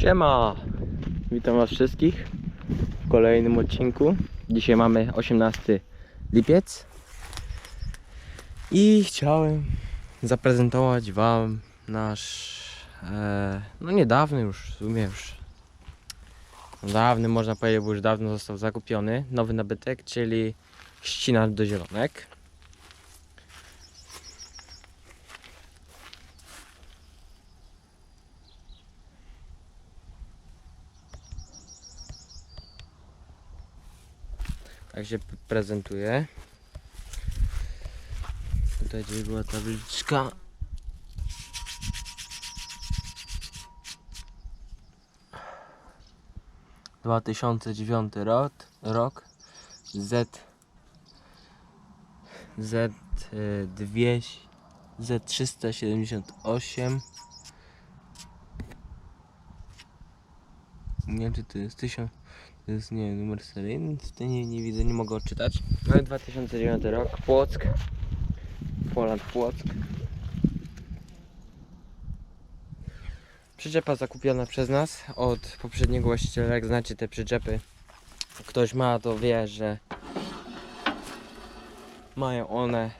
Siema! Witam Was wszystkich w kolejnym odcinku. Dzisiaj mamy 18 lipiec i chciałem zaprezentować Wam nasz, e, no niedawny już, w sumie już dawny, można powiedzieć, bo już dawno został zakupiony, nowy nabytek, czyli ścinacz do zielonek. Tak się prezentuje. Tutaj gdzieś była tabliczka. Dwa tysiące dziewiąty rok, Z Z y, 200 Z 378 Nie wiem czy to jest 1000 to jest nie numer seryjny, tutaj nie, nie widzę, nie mogę odczytać. No i 2009 rok, Płock. Poland Płock. Przyczepa zakupiona przez nas od poprzedniego właściciela. Jak znacie te przyczepy, ktoś ma, to wie, że mają one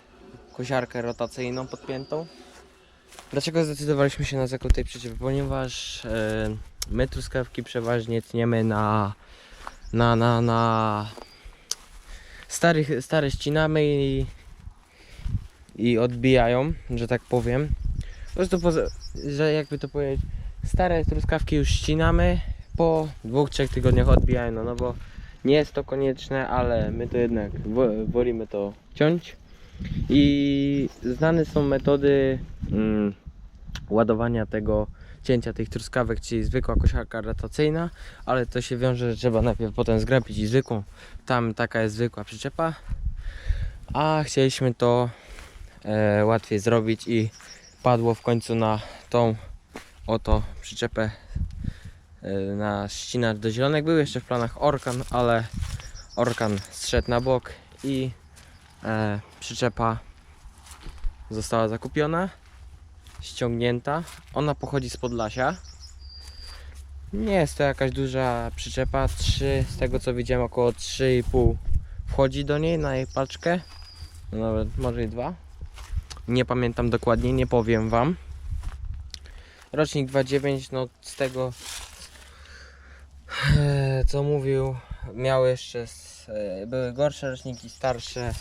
kosiarkę rotacyjną podpiętą. Dlaczego zdecydowaliśmy się na zakup tej przyczepy? Ponieważ e, my truskawki przeważnie tniemy na na, na, na starych, stare ścinamy i, i odbijają, że tak powiem. Po prostu, że jakby to powiedzieć, stare truskawki już ścinamy, po dwóch, trzech tygodniach odbijają, no, no bo nie jest to konieczne, ale my to jednak wo- wolimy to ciąć. I znane są metody mm, ładowania tego, cięcia tych truskawek, czyli zwykła kosiarka rotacyjna, ale to się wiąże, że trzeba najpierw potem zgrabić i zwykłą. Tam taka jest zwykła przyczepa, a chcieliśmy to e, łatwiej zrobić i padło w końcu na tą oto przyczepę e, na ścinacz do zielonek. Był jeszcze w planach Orkan, ale Orkan zszedł na bok i e, przyczepa została zakupiona ściągnięta. Ona pochodzi z Podlasia. Nie jest to jakaś duża przyczepa. 3, z tego co widziałem, około 3,5 wchodzi do niej na jej paczkę. No Nawet może i dwa. Nie pamiętam dokładnie, nie powiem wam. Rocznik 2.9, no z tego e, co mówił, miał jeszcze e, były gorsze roczniki, starsze.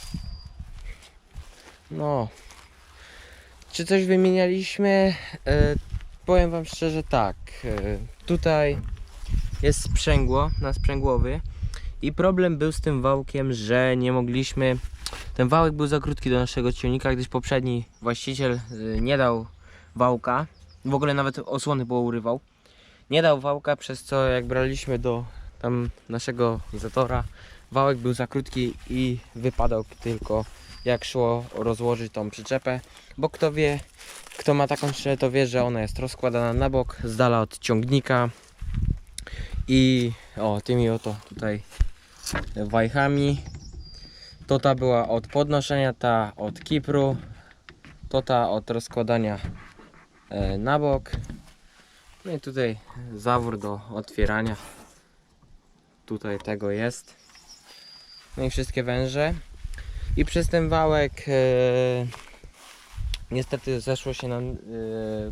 No, czy coś wymienialiśmy? E, powiem Wam szczerze tak. E, tutaj jest sprzęgło na sprzęgłowy i problem był z tym wałkiem, że nie mogliśmy. Ten wałek był za krótki do naszego ciągnika, gdyż poprzedni właściciel e, nie dał wałka. W ogóle nawet osłony pourywał. Nie dał wałka, przez co jak braliśmy do tam naszego zatora, wałek był za krótki i wypadał tylko jak szło rozłożyć tą przyczepę bo kto wie, kto ma taką szczelę, to wie, że ona jest rozkładana na bok, z dala od ciągnika i o, tymi oto tutaj wajchami. To ta była od podnoszenia, ta od kipru, to ta od rozkładania e, na bok. No i tutaj zawór do otwierania. Tutaj tego jest. No i wszystkie węże. I przez ten wałek e, Niestety zeszło się nam yy,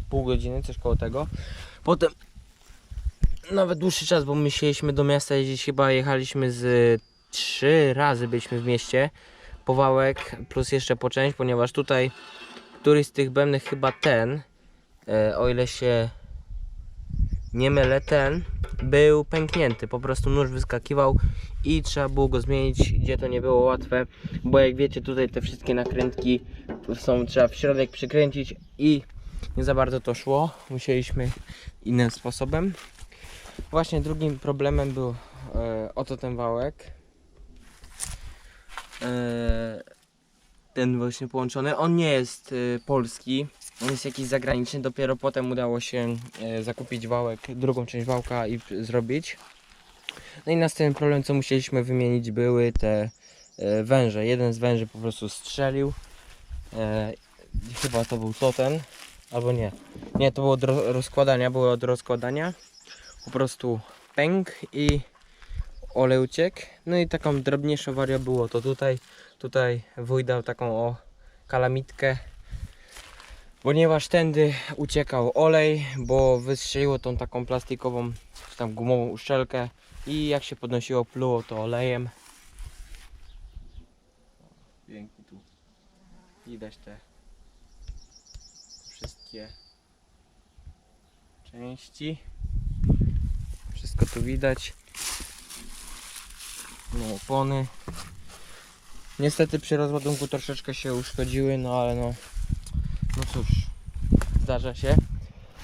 pół godziny, coś koło tego. Potem nawet dłuższy czas, bo my chcieliśmy do miasta jeździć, chyba jechaliśmy z trzy razy byliśmy w mieście. Powałek plus jeszcze po część, ponieważ tutaj któryś z tych bębnych chyba ten, e, o ile się nie mylę, ten był pęknięty. Po prostu nóż wyskakiwał i trzeba było go zmienić, gdzie to nie było łatwe, bo jak wiecie tutaj te wszystkie nakrętki są, trzeba w środek przykręcić i nie za bardzo to szło. Musieliśmy innym sposobem. Właśnie drugim problemem był e, oto ten wałek. E, ten właśnie połączony. On nie jest e, polski, on jest jakiś zagraniczny. Dopiero potem udało się e, zakupić wałek, drugą część wałka i zrobić. No i następny problem, co musieliśmy wymienić, były te e, węże. Jeden z węży po prostu strzelił. E, chyba to był to ten, albo nie. Nie, to było od ro- rozkładania, były od rozkładania. po prostu pęk i olej uciekł. No i taką drobniejszą warię było to tutaj. Tutaj wuj dał taką o kalamitkę. Ponieważ tędy uciekał olej, bo wystrzeliło tą taką plastikową, czy tam gumową uszczelkę i jak się podnosiło pluło to olejem. Pięknie tu widać te wszystkie części. Wszystko tu widać. No opony. Niestety przy rozładunku troszeczkę się uszkodziły, no ale no no cóż, zdarza się.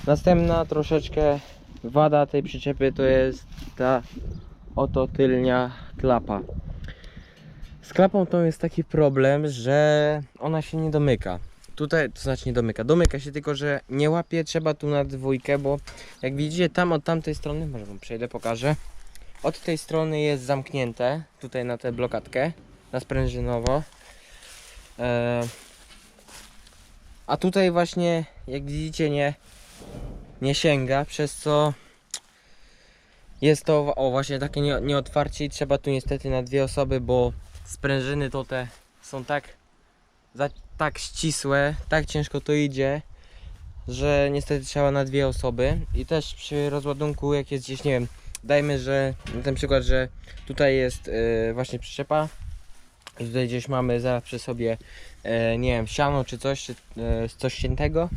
Następna troszeczkę wada tej przyczepy to jest ta oto tylnia klapa. Z klapą tą jest taki problem, że ona się nie domyka. Tutaj, to znaczy nie domyka, domyka się tylko, że nie łapie, trzeba tu na dwójkę, bo jak widzicie tam od tamtej strony, może wam przejdę, pokażę. Od tej strony jest zamknięte, tutaj na tę blokadkę, na sprężynowo. Eee, a tutaj właśnie, jak widzicie, nie, nie sięga, przez co jest to o właśnie takie nie, nieotwarcie i trzeba tu niestety na dwie osoby, bo sprężyny to te są tak, za, tak ścisłe, tak ciężko to idzie, że niestety trzeba na dwie osoby. I też przy rozładunku jak jest gdzieś, nie wiem, dajmy, że na ten przykład, że tutaj jest yy, właśnie przyczepa i tutaj gdzieś mamy zaraz przy sobie e, nie wiem, siano czy coś, czy e, coś ciętego.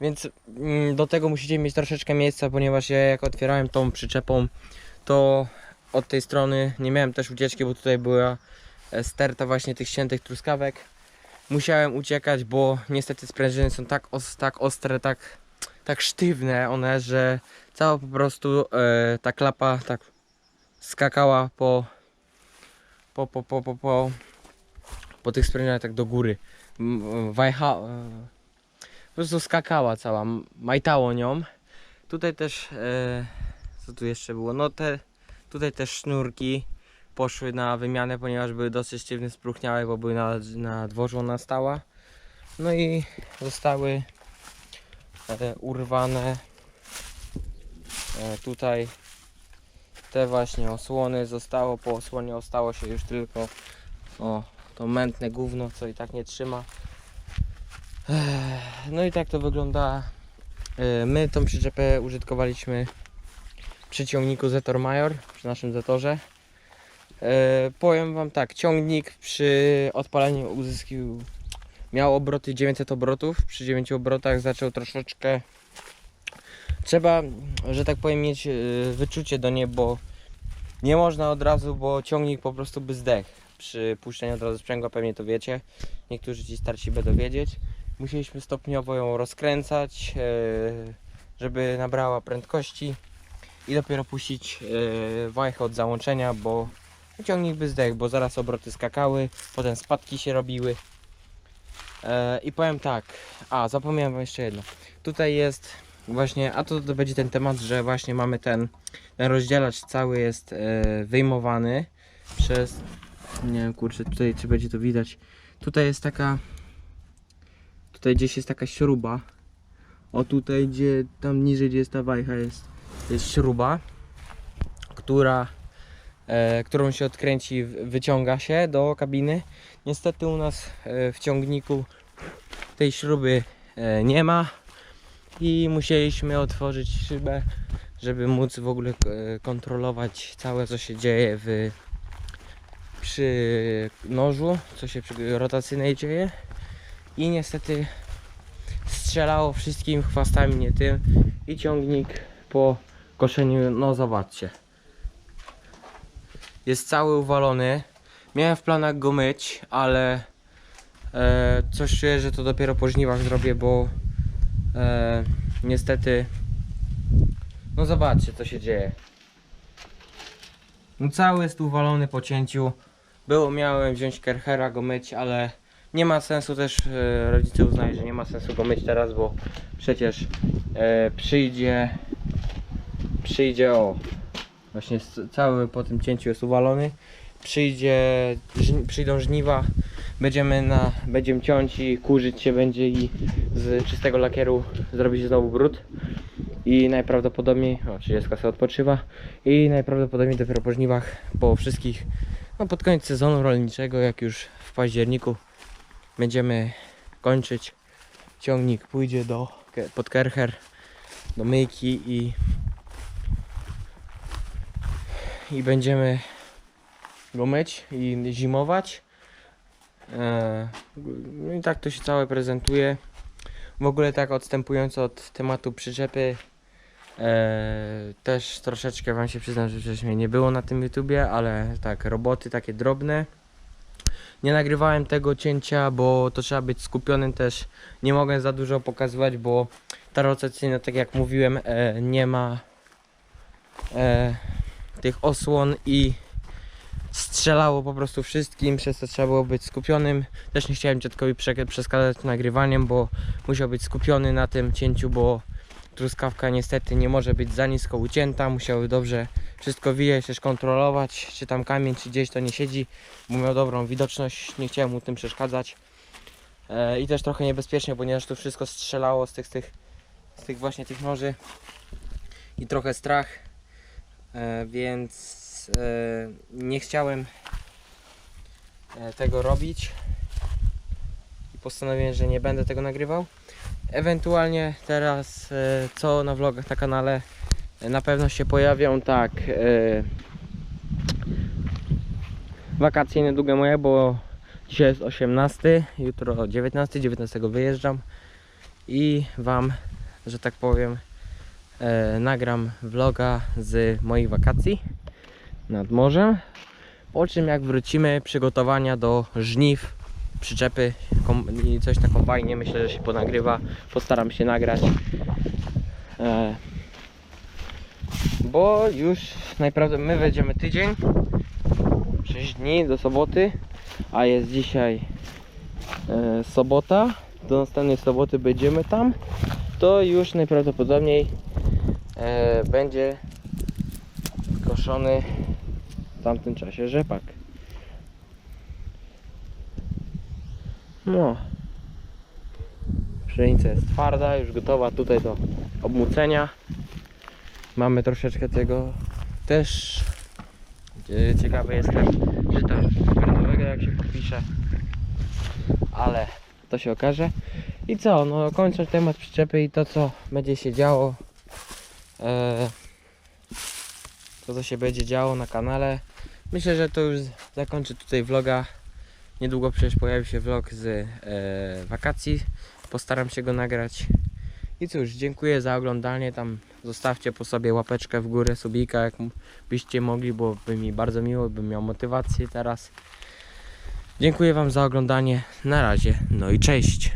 Więc mm, do tego musicie mieć troszeczkę miejsca, ponieważ ja jak otwierałem tą przyczepą, to od tej strony nie miałem też ucieczki, bo tutaj była e, sterta właśnie tych ściętych truskawek. Musiałem uciekać, bo niestety sprężyny są tak, os, tak ostre, tak, tak sztywne one, że cała po prostu e, ta klapa tak skakała po po, po, po, po, po, po tych sprężynach tak do góry. Wajcha, e, po prostu skakała cała, majtało nią. Tutaj też, e, co tu jeszcze było? No te, tutaj też sznurki poszły na wymianę, ponieważ były dosyć sztywne, spróchniałe, bo były na, na dworzu ona stała. No i zostały e, urwane tutaj te właśnie osłony zostało, po osłonie ostało się już tylko o, to mętne gówno, co i tak nie trzyma. No i tak to wygląda. E, My tą przyczepę użytkowaliśmy przy ciągniku Zetor Major, przy naszym Zetorze. E, Powiem Wam tak, ciągnik przy odpaleniu uzyskiwał, miał obroty 900 obrotów, przy 9 obrotach zaczął troszeczkę trzeba, że tak powiem, mieć e, wyczucie do niej, bo nie można od razu, bo ciągnik po prostu by zdechł przy puszczeniu od razu sprzęgła, pewnie to wiecie. Niektórzy ci starsi będą wiedzieć. Musieliśmy stopniowo ją rozkręcać, e, żeby nabrała prędkości i dopiero puścić e, wajchę od załączenia, bo ciągnik by zdechł, bo zaraz obroty skakały, potem spadki się robiły. E, I powiem tak, a zapomniałem wam jeszcze jedno. Tutaj jest właśnie, a to, to będzie ten temat, że właśnie mamy ten, ten rozdzielacz cały jest wyjmowany przez, nie wiem kurczę tutaj czy będzie to widać, tutaj jest taka, tutaj gdzieś jest taka śruba, o tutaj gdzie, tam niżej gdzie jest ta wajcha jest, jest śruba, która, e, którą się odkręci, wyciąga się do kabiny. Niestety u nas e, w ciągniku tej śruby e, nie ma. I musieliśmy otworzyć szybę, żeby móc w ogóle e, kontrolować całe co się dzieje w przy nożu, co się przy rotacyjnej dzieje. I niestety strzelało wszystkim chwastami, nie tym. I ciągnik po koszeniu, no zobaczcie. Jest cały uwalony. Miałem w planach go myć, ale e, coś czuję, że to dopiero po żniwach zrobię, bo e, niestety no zobaczcie co się dzieje. No cały jest uwalony po cięciu było miałem wziąć Kerchera go myć, ale nie ma sensu też e, rodzice uznają, że nie ma sensu go myć teraz, bo przecież e, przyjdzie przyjdzie o właśnie cały po tym cięciu jest uwalony. Przyjdzie żni, przyjdą żniwa będziemy na będziemy ciąć i kurzyć się będzie i z czystego lakieru zrobić znowu brud. I najprawdopodobniej, o 30 sobie odpoczywa. I najprawdopodobniej dopiero po żniwach, po wszystkich, no pod koniec sezonu rolniczego, jak już w październiku będziemy kończyć, ciągnik pójdzie do, pod Kercher, do myjki i i będziemy go myć i zimować. E, No i tak to się całe prezentuje. W ogóle tak odstępując od tematu przyczepy, e, też troszeczkę Wam się przyznam, że przecież mnie nie było na tym YouTubie, ale tak, roboty takie drobne. Nie nagrywałem tego cięcia, bo to trzeba być skupionym też. Nie mogę za dużo pokazywać, bo ta rotacyjna, tak jak mówiłem, e, nie ma e, tych osłon i strzelało po prostu wszystkim, przez to trzeba było być skupionym. Też nie chciałem dziadkowi prze- przeszkadzać nagrywaniem, bo musiał być skupiony na tym cięciu, bo truskawka niestety nie może być za nisko ucięta, musiały dobrze wszystko wijać, też kontrolować, czy tam kamień, czy gdzieś to nie siedzi, bo miał dobrą widoczność, nie chciałem mu tym przeszkadzać. E, I też trochę niebezpiecznie, ponieważ tu wszystko strzelało z tych, z tych, z tych właśnie tych noży i trochę strach, e, więc e, nie chciałem e, tego robić i postanowiłem, że nie będę tego nagrywał. Ewentualnie teraz e, co na vlogach na kanale e, na pewno się pojawią tak e, wakacje niedługie moje, bo dzisiaj jest 18, jutro 19, 19 wyjeżdżam i Wam, że tak powiem, nagram vloga z moich wakacji nad morzem. Po czym jak wrócimy, przygotowania do żniw, przyczepy i coś na kombajnie, myślę, że się ponagrywa. Postaram się nagrać. E, bo już najprawdopodobniej my wejdziemy tydzień, 6 dni do soboty, a jest dzisiaj e, sobota. Do następnej soboty będziemy tam. To już najprawdopodobniej e, będzie koszony w tamtym czasie rzepak. No. Pszenica jest twarda, już gotowa tutaj do obmucenia. Mamy troszeczkę tego też. Ciekawy jestem żyta hybrydowego jak się podpisze. Ale to się okaże. I co? No kończąc temat przyczepy i to co będzie się działo. E, to co się będzie działo na kanale. Myślę, że to już zakończę tutaj vloga. Niedługo przecież pojawi się vlog z e, wakacji. Postaram się go nagrać. I cóż, dziękuję za oglądanie. Tam zostawcie po sobie łapeczkę w górę, subika, jak byście mogli, bo by mi bardzo miło, bym miał motywację teraz. Dziękuję Wam za oglądanie. Na razie, no i cześć.